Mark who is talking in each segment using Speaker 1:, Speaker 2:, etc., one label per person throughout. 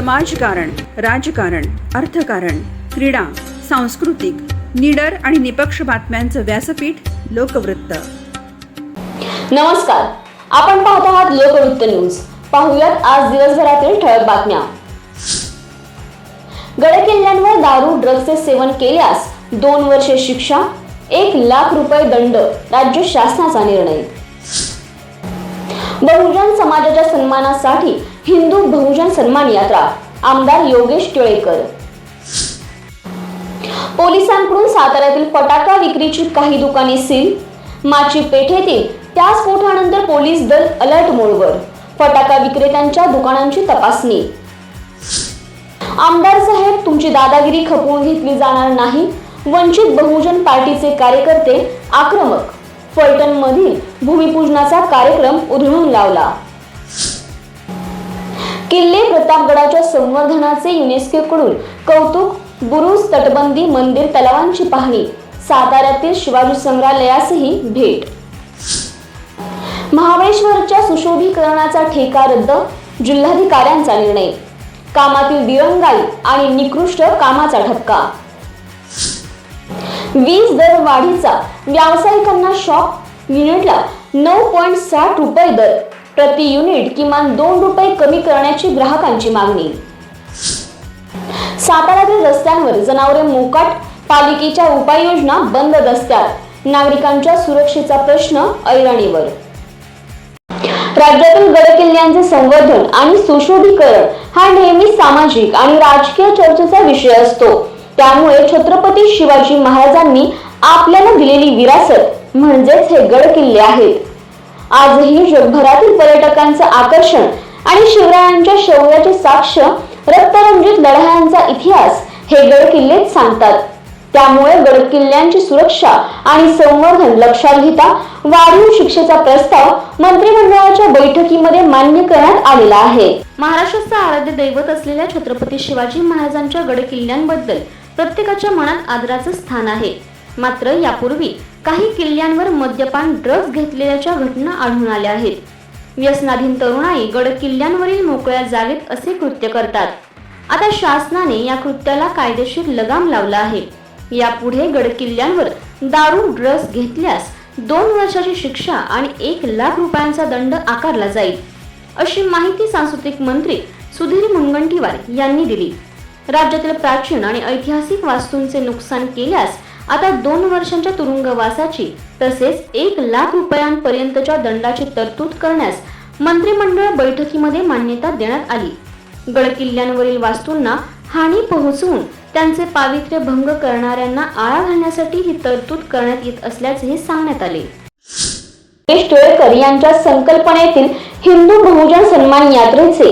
Speaker 1: समाजकारण राजकारण अर्थकारण क्रीडा सांस्कृतिक निडर आणि निपक्ष बातम्यांचं व्यासपीठ लोकवृत्त.
Speaker 2: नमस्कार. आपण पाहत आहात लोकवृत्त न्यूज. पाहूयात आज दिवसभरातील ठळक बातम्या. गडकिल्ल्यांवर दारू ड्रग्सचे सेवन केल्यास दोन वर्षे शिक्षा एक लाख रुपये दंड राज्य शासनाचा निर्णय. बहुजन समाजाच्या सन्मानासाठी हिंदू बहुजन सन्मान यात्रा आमदार योगेश टिळेकर. पोलिसांकडून साताऱ्यातील फटाका विक्रीची काही दुकाने सील. माची पेठेतील त्या स्फोटानंतर पोलीस दल अलर्ट मोडवर. फटाका विक्रेत्यांच्या दुकानांची तपासणी. आमदार साहेब तुमची दादागिरी खपवून घेतली जाणार नाही. वंचित बहुजन पार्टीचे कार्यकर्ते आक्रमक. फलटणमधील भूमिपूजनाचा कार्यक्रम उधळून लावला. किल्ले प्रतापगडाच्या संवर्धनाचे युनेस्कोकडून कौतुक बुरुज तटबंदी मंदिर तलावांची पाहणी साताऱ्यातील शिवाजी संग्रहालयासही भेट. महाबळेश्वरच्या सुशोभीकरणाचा ठेका रद्द जिल्हाधिकाऱ्यांचा निर्णय. कामातील दिरंगाई आणि निकृष्ट कामाचा ठपका. वीज दर वाढीचा व्यावसायिकांना शॉक युनिटला नऊ पॉईंट साठ रुपये दर. प्रति युनिट किमान दोन रुपये कमी करण्याची ग्राहकांची मागणी. साताऱ्यातील रस्त्यांवर जनावरे मोकाट पालिकेच्या उपाययोजना बंद रस्त्यात नागरिकांच्या सुरक्षेचा प्रश्न ऐरणीवर. राज्यातील गडकिल्ल्यांचे संवर्धन आणि सुशोभीकरण हा नेहमी सामाजिक आणि राजकीय चर्चेचा विषय असतो. त्यामुळे छत्रपती शिवाजी महाराजांनी आपल्याला दिलेली विरासत म्हणजेच हे गड किल्ले आहेत. आजही जगभरातील पर्यटकांचं आकर्षण आणि शिवरायांच्या शौर्याची साक्ष रक्तरंजित लढायांचा इतिहास हे गड किल्ले सांगतात. त्यामुळे गड किल्ल्यांची सुरक्षा आणि संवर्धन लक्षात घेता वाढीव शिक्षेचा प्रस्ताव मंत्रिमंडळाच्या बैठकीमध्ये मान्य करण्यात आलेला आहे.
Speaker 3: महाराष्ट्राचं आराध्य दैवत असलेल्या छत्रपती शिवाजी महाराजांच्या गड किल्ल्यांबद्दल प्रत्येकाच्या मनात आदराचं स्थान आहे. मात्र यापूर्वी काही किल्ल्यांवर मद्यपान ड्रग्ज घेतलेल्याच्या घटना आढळून आल्या आहेत. व्यसनाधीन तरुणाई गड किल्ल्यांवरील मोकळ्या जागेत असे कृत्य करतात. आता शासनाने या कृत्याला कायदेशीर लगाम लावला आहे. यापुढे गड किल्ल्यांवर दारू ड्रग्ज घेतल्यास दोन वर्षाची शिक्षा आणि एक लाख रुपयांचा दंड आकारला जाईल अशी माहिती सांस्कृतिक मंत्री सुधीर मुनगंटीवार यांनी दिली. राज्यातील प्राचीन आणि ऐतिहासिक वास्तूंचे नुकसान केल्यास आता दोन वर्षांच्या तुरुंगवासाची तसेच एक लाख रुपयांपर्यंतच्या दंडाची तरतूद करण्यास मंत्रिमंडळ बैठकीमध्ये मान्यता देण्यात आली. गडकिल्ल्यांवरील वास्तूंना हानी पोहोचवून त्यांचे पावित्र्य भंग करणाऱ्यांना आळा घालण्यासाठी ही तरतूद करण्यात येत असल्याचे हे सांगण्यात आले.
Speaker 2: योगेश टिळेकर यांच्या संकल्पनेतील हिंदू बहुजन सन्मान यात्रेचे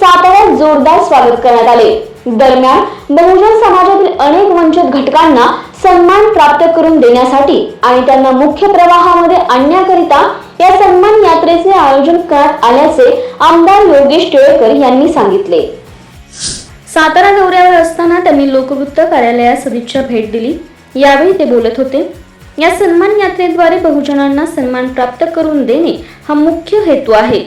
Speaker 2: साताऱ्यात जोरदार स्वागत करण्यात आले. दरम्यान बहुजन समाजातील अनेक वंचित घटकांना सन्मान प्राप्त करून देण्यासाठी आणि त्यांना मुख्य प्रवाहामध्ये आणण्याकरिता या सन्मान यात्रेचे आयोजन करण्यात आल्याचे आमदार योगेश टिळेकर यांनी सांगितले.
Speaker 3: सातारा दौऱ्यावर असताना त्यांनी लोकवृत्त कार्यालयात सदिच्छा भेट दिली. यावेळी ते बोलत होते या सन्मान यात्रेद्वारे बहुजनांना सन्मान प्राप्त करून देणे हा मुख्य हेतू आहे.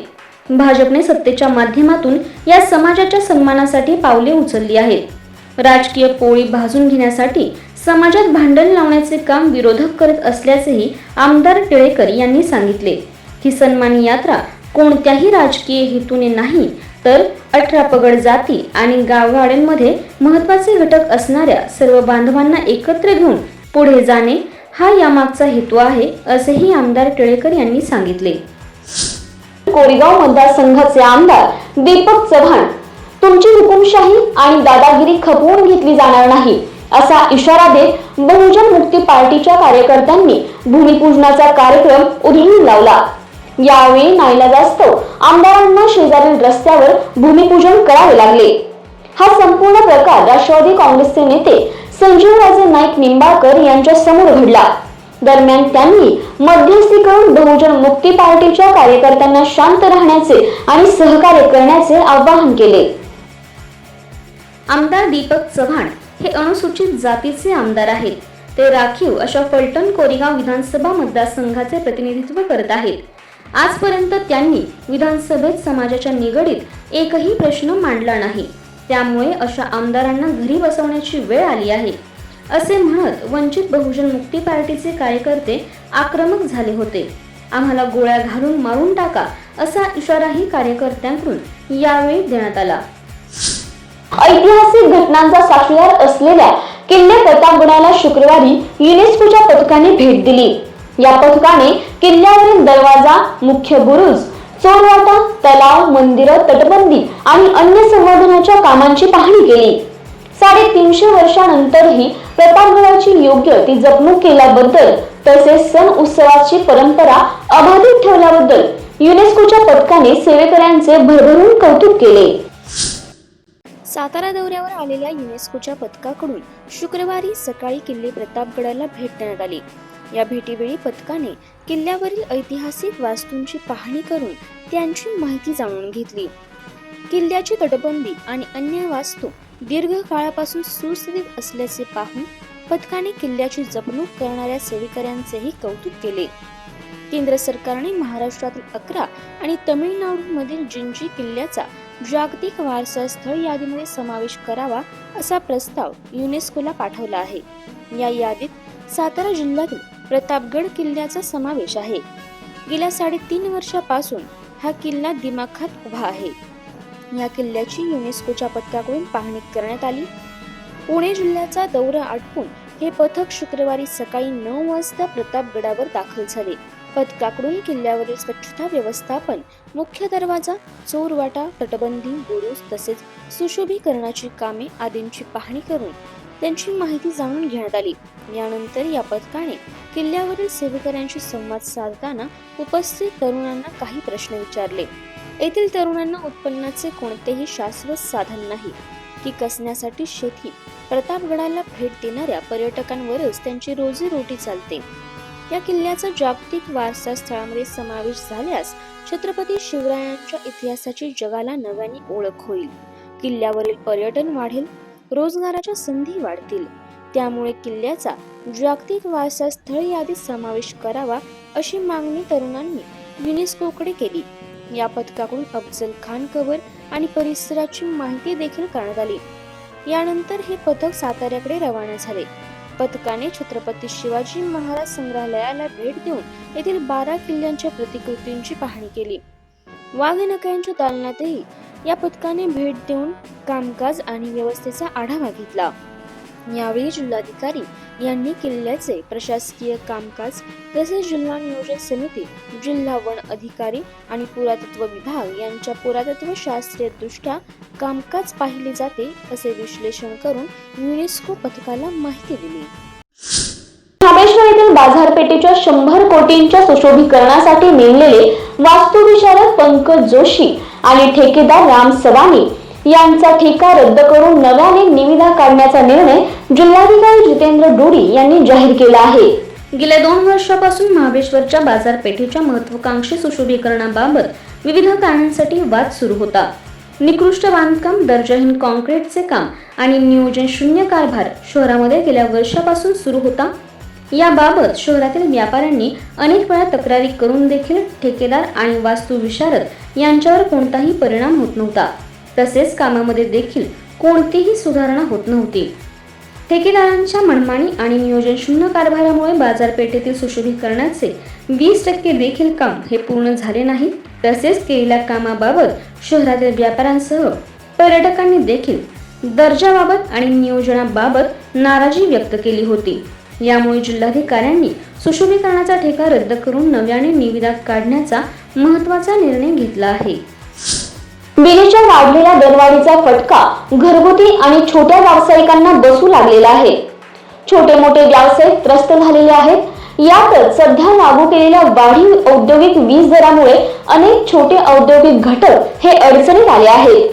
Speaker 3: भाजपने सत्तेच्या माध्यमातून या समाजाच्या सन्मानासाठी पावले उचलली आहेत. राजकीय पोळी भाजून घेण्यासाठी समाजात भांडण लावण्याचे काम विरोधक करत असल्याचेही आमदार टिळेकर यांनी सांगितले. ही सन्मान यात्रा कोणत्याही राजकीय हेतूने नाही तर अठरा पगड जाती आणि गावगाड्यांमध्ये महत्त्वाचे घटक असणाऱ्या सर्व बांधवांना एकत्र घेऊन पुढे जाणे हा यामागचा हेतू आहे असेही आमदार टिळेकर यांनी सांगितले.
Speaker 2: कोरेगाव मतदारसंघाचे आमदार दीपक चव्हाण. तुमची हुकुमशाही आणि दादागिरी खपवून घेतली जाणार नाही असा इशारा देत बहुजन मुक्ती पार्टीच्या कार्यकर्त्यांनी भूमिपूजनाचा कार्यक्रम उधळून लावला. यावेळी नाईलाजास्तव आमदारांना शेजारील रस्त्यावर भूमिपूजन करावे लागले. हा संपूर्ण प्रकार राष्ट्रवादी काँग्रेसचे नेते संजीवराजे नाईक निंबाळकर यांच्या समोर घडला. दरम्यान त्यांनी मध्यस्थी करून बहुजन मुक्ती पार्टीच्या कार्यकर्त्यांना शांत राहण्याचे आणि सहकार्य करण्याचे आवाहन केले.
Speaker 3: आमदार दीपक चव्हाण हे अनुसूचित जातीचे आमदार आहेत. ते राखीव अशा फलटण कोरेगाव विधानसभा मतदारसंघाचे प्रतिनिधित्व करत आहेत. आजपर्यंत त्यांनी विधानसभेत समाजाच्या निगडीत एकही प्रश्न मांडला नाही.
Speaker 4: त्यामुळे अशा आमदारांना घरी बसवण्याची वेळ आली आहे. असे म्हणत वंचित बहुजन मुक्ती पार्टीचे कार्यकर्ते आक्रमक झाले होते. आम्हाला गोळ्या घालून मारून टाका असा इशाराही कार्यकर्त्यांकडून यावेळी देण्यात आला.
Speaker 5: ऐतिहासिक घटनांचा साक्षीदार असलेल्या किल्ले प्रतापगडाला शुक्रवारी युनेस्कोच्या पथकाने भेट दिली. या पथकाने किल्ल्यावरील दरवाजा मुख्य बुरुज चोरवाटा तलाव मंदिरं तटबंदी आणि अन्य संवर्धनाच्या कामांची पाहणी केली. साडेतीनशे वर्षानंतरही प्रतापगडाची योग्य ती जपणूक केल्याबद्दल तसेच सण उत्सवाची परंपरा अबाधित ठेवल्याबद्दल युनेस्कोच्या पथकाने सेवेकऱ्यांचे भरभरून कौतुक केले.
Speaker 2: सातारा दौऱ्यावर आलेल्या युनेस्कोच्या पथकाकडून शुक्रवारी सकाळी किल्ले प्रतापगडाला भेट देण्यात आली. या भेटीवेळी पथकाने किल्ल्यावरील ऐतिहासिक वास्तूंची पाहणी करून त्यांची माहिती जाणून घेतली. किल्ल्याची तटबंदी आणि अन्य वास्तू दीर्घ काळापासून सुस्थितीत असल्याचे पाहून पथकाने किल्ल्याची जपणूक करणाऱ्या सेवेकऱ्यांचेही कौतुक केले. केंद्र सरकारने महाराष्ट्रातील अकरा आणि तमिळनाडूमधील जिंजी किल्ल्याचा जागतिक वारसा स्थळ यादीमध्ये समावेश करावा असा प्रस्ताव युनेस्कोला पाठवला आहे. या यादीत सातारा जिल्ह्यातील प्रतापगड किल्ल्याचा समावेश आहे. गेल्या साडेतीन वर्षापासून हा किल्ला दिमाखात उभा आहे. या किल्ल्याची युनेस्कोच्या पथकाकडून पाहणी करण्यात आली. पुणे जिल्ह्याचा दौरा आटपून हे पथक शुक्रवारी सकाळी नऊ वाजता प्रतापगडावर दाखल झाले. पथकाकडून किल्ल्यावरील स्वच्छता व्यवस्थापन मुख्य दरवाजा चोरवाटा तटबंदी बुरुज तसेच सुशोभीकरणाची कामे आदींची पाहणी करून त्यांची माहिती जाणून घेण्यात आली. यानंतर या पथकाने किल्ल्यावरील सेवेकऱ्यांशी संवाद साधताना उपस्थित तरुणांना काही प्रश्न विचारले. येथील तरुणांना उत्पन्नाचे कोणतेही शाश्वत साधन नाही. की कसण्यासाठी शेती प्रतापगडाला भेट देणाऱ्या पर्यटकांवरच त्यांची रोजीरोटी चालते. या किल्ल्याचा जागतिक वारसा स्थळामध्ये समावेश झाल्यास छत्रपती शिवरायांच्या इतिहासाची जगाला नव्याने ओळख होईल. किल्ल्यावरील पर्यटन वाढेल रोजगाराच्या संधी वाढतील. त्यामुळे किल्ल्याचा जागतिक वारसा स्थळ यादीत समावेश करावा अशी मागणी तरुणांनी युनेस्कोकडे केली. या पथकाकडून अफजल खान कबर आणि परिसराची माहिती देखील करण्यात आली. यानंतर हे पथक साताऱ्याकडे रवाना झाले. पथकाने छत्रपती शिवाजी महाराज संग्रहालयाला भेट देऊन येथील बारा किल्ल्यांच्या प्रतिकृतींची पाहणी केली. वाघनकांच्या दालनातही या पथकाने भेट देऊन कामकाज आणि व्यवस्थेचा आढावा घेतला. यावेळी जिल्हाधिकारी यांनी किल्ल्याचे प्रशासकीय कामकाज तसेच जिल्हा नियोजन समिती जिल्हा वन अधिकारी आणि पुरातत्व विभाग यांच्या पुरातत्व शास्त्रीय दृष्ट्या कामकाज पाहिले जाते असे विश्लेषण करून युनेस्को पथकाला माहिती दिली.
Speaker 5: रामेश्वर येथील बाजारपेठेच्या शंभर कोटींच्या सुशोभीकरणासाठी नेमलेले वास्तुविशारद पंकज जोशी आणि ठेकेदार राम सवानी यांचा ठेका रद्द करून नव्याने निविदा काढण्याचा निर्णय जिल्हाधिकारी जितेंद्र डोडी यांनी जाहीर केला आहे.
Speaker 4: गेल्या दोन वर्षापासून महाबळेश्वरच्या बाजारपेठेच्या महत्वाकांक्षी सुशोभीकरणाबाबत विविध कारणांसाठी वाद सुरू होता. निकृष्ट बांधकाम दर्जाहीन कॉन्क्रीटचे काम आणि नियोजन शून्य कारभार शहरामध्ये गेल्या वर्षापासून सुरू होता. याबाबत शहरातील व्यापाऱ्यांनी अनेक वेळा तक्रारी करून देखील ठेकेदार आणि वास्तुविशारद यांच्यावर कोणताही परिणाम होत नव्हता. तसेच कामामध्ये देखील कोणतीही सुधारणा होत नव्हती. ठेकेदारांच्या मनमानी आणि नियोजन शून्य कारभारामुळे बाजारपेठेतील सुशोभीकरणाचे वीस टक्के देखील काम हे पूर्ण झाले नाही. तसेच केलेल्या कामाबाबत शहरातील व्यापाऱ्यांसह पर्यटकांनी देखील दर्जाबाबत आणि नियोजनाबाबत नाराजी व्यक्त केली होती. यामुळे जिल्हाधिकाऱ्यांनी सुशोभीकरणाचा ठेका रद्द करून नव्याने निविदा काढण्याचा महत्त्वाचा निर्णय घेतला आहे.
Speaker 5: विजेच्या वाढलेल्या दरवाढीचा फटका घरगुती आणि छोट्या व्यावसायिकांना बसू लागलेला आहे. छोटे मोठे व्यावसायिक त्रस्त झालेले आहेत. यातच सध्या लागू केलेल्या वाढीव औद्योगिक वीज दरामुळे अनेक छोटे औद्योगिक घटक हे अडचणीत आले आहेत.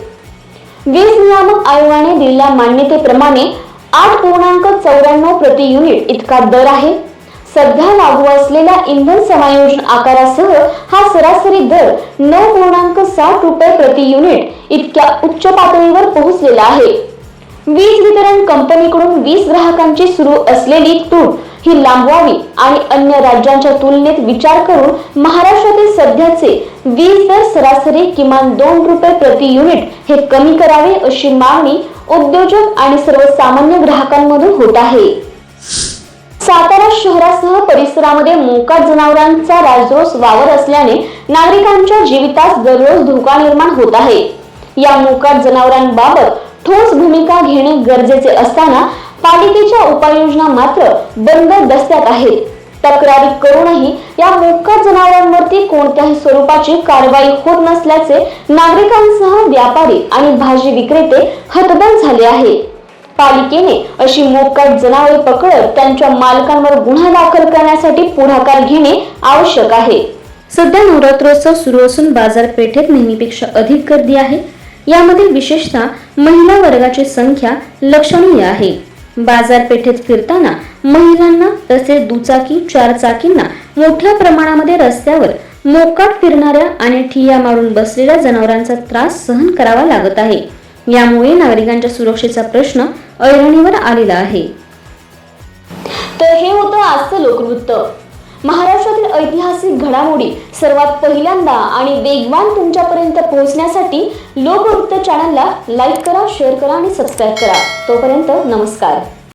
Speaker 5: वीज नियामक आयोगाने दिलेल्या मान्यतेप्रमाणे आठ पूर्णांक चौऱ्याण्णव प्रति युनिट इतका दर आहे. सध्या लागू असलेल्या इंधन समायोजन आकारासह हा सरासरी दर नऊ पूर्णांक साठ रुपये प्रति युनिट इतक्या उच्च पातळीवर पोहोचलेला आहे. वीज वितरण कंपनीकडून वीज ग्राहकांची सुरू असलेली तूट
Speaker 2: ही लांबवावी आणि अन्य राज्यांच्या तुलनेत विचार करून महाराष्ट्रातील सध्याचे वीज दर सरासरी किमान दोन रुपये प्रति युनिट हे कमी करावे अशी मागणी उद्योजक आणि सर्वसामान्य ग्राहकांमधून होत आहे. सातारा शहरासह परिसरामध्ये मोकाट जनावरांचा राजरोस वावर असल्याने नागरिकांच्या जीवितास दररोज धोका निर्माण होत आहे. या मोकाट जनावरांबाबत ठोस भूमिका घेणे गरजेचे असताना पालिकेच्या उपाययोजना मात्र बंद दस्त्यात आहेत. तक्रारी करूनही या मोकाट जनावरांवरती कोणत्याही स्वरूपाची कारवाई होत नसल्याचे नागरिकांसह व्यापारी आणि भाजी विक्रेते हतबल झाले आहे पालिकेने अशी मोकाट जनावरे पकडत त्यांच्या मालकांवर गुन्हा दाखल करण्यासाठी पुढाकार घेणे आवश्यक आहे.
Speaker 3: सध्या नवरात्रोत्सव सुरू असून बाजारपेठेत नेहमीपेक्षा अधिक गर्दी आहे. यामधील विशेषतः महिला वर्गाची संख्या लक्षणीय आहे. बाजारपेठेत फिरताना महिलांना तसेच दुचाकी चारचाकींना मोठ्या प्रमाणामध्ये रस्त्यावर मोकाट फिरणाऱ्या आणि ठिया मारून बसलेल्या जनावरांचा त्रास सहन करावा लागत आहे. यामुळे नागरिकांच्या सुरक्षेचा प्रश्न ऐरणीवर आलेला आहे.
Speaker 2: तर हे होतं आजचं लोकवृत्त. महाराष्ट्रातील ऐतिहासिक घडामोडी सर्वात पहिल्यांदा आणि वेगवान तुमच्यापर्यंत पोहोचण्यासाठी लोकवृत्त चॅनलला लाईक करा शेअर करा आणि सबस्क्राईब करा. तोपर्यंत नमस्कार.